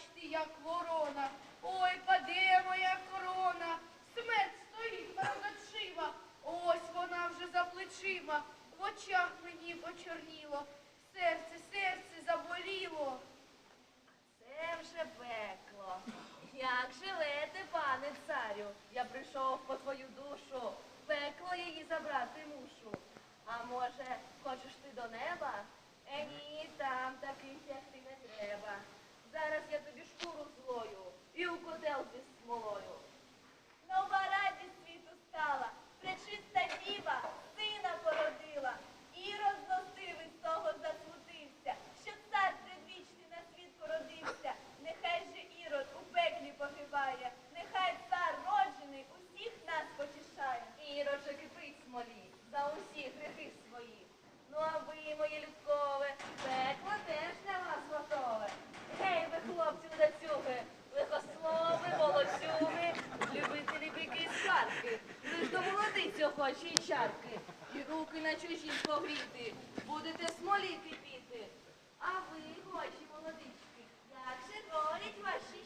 плач ти, як ворона. Ой, паде моя корона, смерть стоїть перед очима, Ось вона вже за плечима, в очах мені почорніло. Серце, серце. ви на чужій погріти, будете смоліти піти. А ви, гочі молодички, як же горять ваші